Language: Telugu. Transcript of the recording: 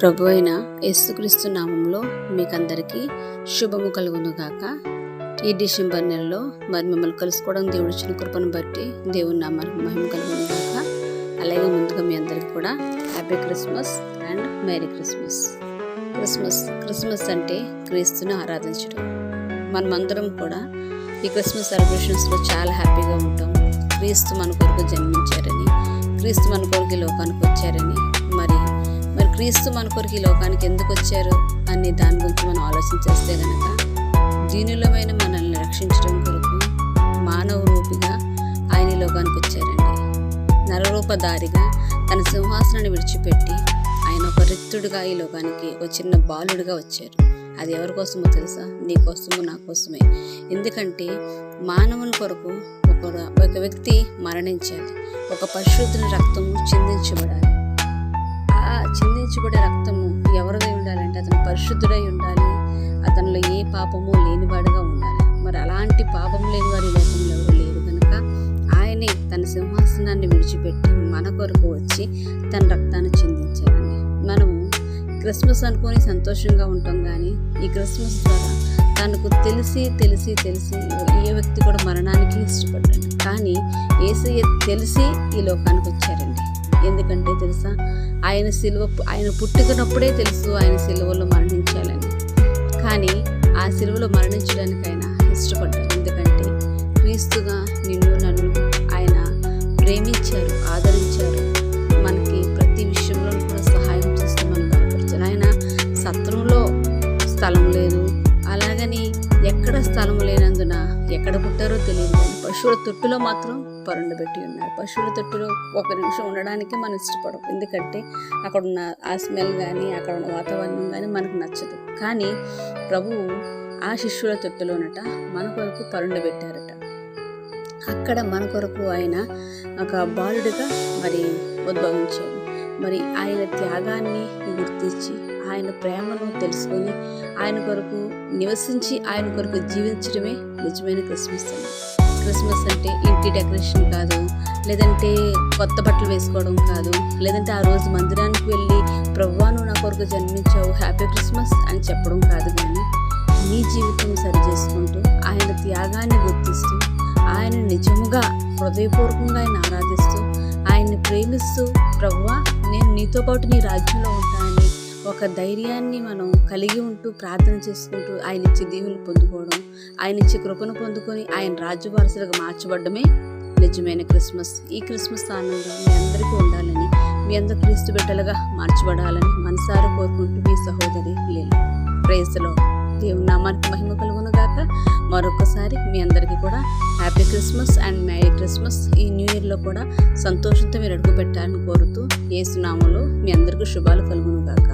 ప్రభు అయిన యేసుక్రీస్తు నామంలో మీకందరికీ శుభము కలుగును గాక. ఈ డిసెంబర్ నెలలో మరి మిమ్మల్ని కలుసుకోవడం దేవుడు చిన్న కృపను బట్టి దేవుని నామానికి మహిమ కలుగును గాక. అలాగే ముందుగా మీ అందరికీ కూడా happy Christmas and merry Christmas. Christmas Christmas అంటే క్రీస్తుని ఆరాధించడం. మనమందరం కూడా ఈ క్రిస్మస్ సెలబ్రేషన్స్లో చాలా హ్యాపీగా ఉంటాం. క్రీస్తు మన కొరకు జన్మించారని క్రీస్తు మన కొరకు లోకానికి వచ్చారని మరి క్రీస్తు మన కొరకు ఈ లోకానికి ఎందుకు వచ్చారు అని దాని గురించి మనం ఆలోచన చేస్తే గనక దీనిలోమైన మనల్ని రక్షించడం కొరకు మానవ రూపిగా ఆయన ఈ లోకానికి వచ్చారండి. నరరూపధారిగా తన సింహాసనాన్ని విడిచిపెట్టి ఆయన ఒక రిక్తుడిగా ఈ లోకానికి ఒక చిన్న బాలుడిగా వచ్చారు. అది ఎవరి కోసమో తెలుసా? నీ కోసము నా కోసమే. ఎందుకంటే మానవుని కొరకు ఒక ఒక వ్యక్తి మరణించాలి. ఒక పరిశుద్ధుని రక్తము చిందించబడాలి. చిందించబడే రక్తము ఎవరిదై ఉండాలంటే అతను పరిశుద్ధుడై ఉండాలి. అతనిలో ఏ పాపము లేనివాడుగా ఉండాలి. మరి అలాంటి పాపం లేని ఈ లోకంలో ఎవరు లేరు కనుక ఆయనే తన సింహాసనాన్ని విడిచిపెట్టి మన కొరకు వచ్చి తన రక్తాన్ని చిందించారండి మనము క్రిస్మస్ అనుకొని సంతోషంగా ఉంటాం కానీ ఈ క్రిస్మస్ ద్వారా తనకు తెలిసి తెలిసి తెలిసి ఏ వ్యక్తి కూడా మరణానికి ఇష్టపడ్డాడు కానీ ఏసయ్య తెలిసి ఈ లోకానికి వచ్చారండి. ఎందుకంటే తెలుసా? ఆయన సిలువ ఆయన పుట్టుకున్నప్పుడే తెలుసు ఆయన సిలువలో మరణించాలని. కానీ ఆ సిలువలో మరణించడానికి ఆయన ఇష్టపడ్డాడు. ఎందుకంటే క్రీస్తుగా నిన్ను ఎక్కడ పుట్టారో తెలియదు కానీ పశువుల తొట్టులో మాత్రం పరుండబెట్టి ఉన్నారు. పశువుల తొట్టులో ఒక నిమిషం ఉండడానికి మనం ఇష్టపడం ఎందుకంటే అక్కడ ఉన్న ఆ స్మెల్ కానీ అక్కడ ఉన్న వాతావరణం కానీ మనకు నచ్చదు. కానీ ప్రభువు ఆ శిష్యుల తొట్టులోనట మన కొరకు పరుండబెట్టారట అక్కడ మన కొరకు ఆయన ఒక బాలుడిగా మరి ఉద్భవించాడు. మరి ఆయన త్యాగాన్ని గుర్తించి ఆయన ప్రేమను తెలుసుకొని ఆయన కొరకు నివసించి ఆయన కొరకు జీవించడమే నిజమైన క్రిస్మస్ అండి. క్రిస్మస్ అంటే ఇంటి డెకరేషన్ కాదు లేదంటే కొత్త బట్టలు వేసుకోవడం కాదు లేదంటే ఆ రోజు మందిరానికి వెళ్ళి ప్రవ్వాను నా కొరకు జన్మించావు హ్యాపీ క్రిస్మస్ అని చెప్పడం కాదు కానీ నీ జీవితం సరి చేసుకుంటూ ఆయన త్యాగాన్ని గుర్తిస్తూ ఆయన నిజముగా హృదయపూర్వకంగా ఆయన ఆరాధిస్తూ ఆయన్ని ప్రేమిస్తూ ప్రవ్వా నేను నీతో పాటు నీ రాజ్యంలో ఉంటానని ఒక ధైర్యాన్ని మనం కలిగి ఉంటూ ప్రార్థన చేసుకుంటూ ఆయన ఇచ్చే దీవులు పొందుకోవడం ఆయన ఇచ్చే కృపను పొందుకొని ఆయన రాజ్య వారసులుగా మార్చబడమే నిజమైన క్రిస్మస్. ఈ క్రిస్మస్ ఆనందం మీ అందరికీ ఉండాలని మీ అందరు క్రీస్తు బిడ్డలుగా మార్చబడాలని మనసారా కోరుకుంటూ మీ సహోదరి లేదు ప్రేజలో దేవుని నామానికి మహిమ కలుగును గాక. మరొకసారి మీ అందరికీ కూడా happy Christmas and merry Christmas ఈ న్యూ ఇయర్లో కూడా సంతోషంతో మీరు అడుగు పెట్టాలని కోరుతూ ఏసునామంలో మీ అందరికీ శుభాలు కలుగును గాక.